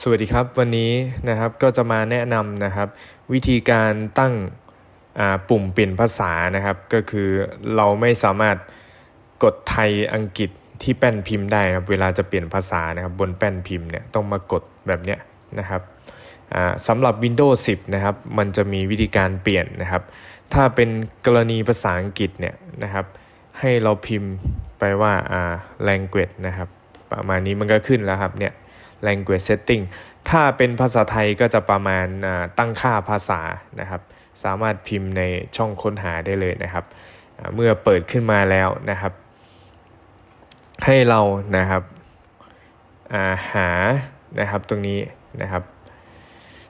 สวัสดีครับวันนี้นะครับก็จะมาแนะนำนะครับ วิธีการตั้งปุ่มเปลี่ยนภาษานะครับ ก็คือเราไม่สามารถกดไทยอังกฤษที่แป้นพิมพ์ได้นะครับเวลาจะเปลี่ยนภาษานะครับบนแป้นพิมพ์เนี่ยต้องมากดแบบเนี้ยนะครับสำหรับ Windows 10 นะครับ มันจะมีวิธีการเปลี่ยนนะครับ ถ้าเป็นกรณีภาษาอังกฤษเนี่ยนะครับ ให้เราพิมพ์ไปว่าอ่า language นะครับ ประมาณนี้มันก็ขึ้นแล้วครับเนี่ย language setting ถ้าเป็นภาษาไทยก็จะประมาณตั้งค่าภาษานะครับ สามารถพิมพ์ในช่องค้นหาได้เลยนะครับ เมื่อเปิดขึ้นมาแล้วนะครับ ให้เรานะครับาหานะครับตรงนี้นะครับ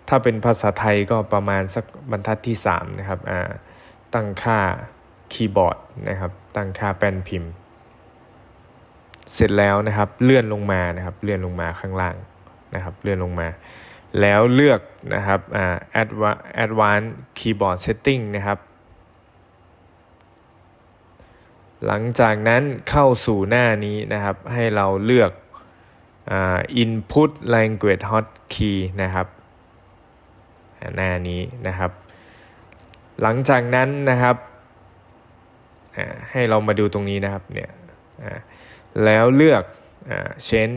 ถ้าเป็นภาษาไทยก็ประมาณสักบรรทัดที่3นะครับตั้งค่าคีย์บอร์ดนะครับ ตั้งค่าแป้นพิมพ์ เสร็จแล้วนะครับเลื่อนลงมานะครับเลื่อนลงมาข้างล่างนะครับเลื่อนลงมา แล้วเลือกนะครับอ่า Adva- advanced keyboard setting นะครับ หลังจากนั้นเข้าสู่หน้านี้นะครับให้เราเลือกอ่า input language hotkey นะครับหน้านี้นะครับ หลังจากนั้นนะครับอ่าให้เรามาดูตรงนี้นะครับเนี่ยอ่า แล้วเลือกอ่า change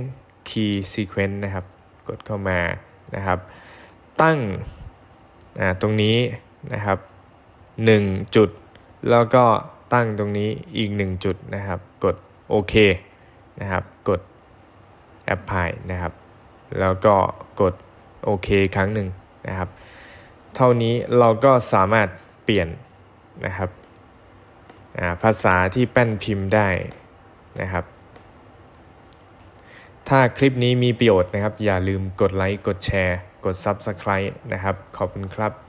key sequence นะครับ กดเข้ามานะครับ ตั้งตรงนี้นะครับ1จุด แล้วก็ตั้งตรงนี้อีก 1 จุดนะครับ กดโอเคนะครับ กด apply นะครับ แล้วก็กดโอเคครั้งหนึ่งนะครับ เท่านี้เราก็สามารถเปลี่ยนนะครับภาษาที่แป้นพิมพ์ได้นะครับ ถ้าคลิปนี้มีประโยชน์นะครับ อย่าลืมกดไลค์ กดแชร์ กด Subscribe นะครับ ขอบคุณครับ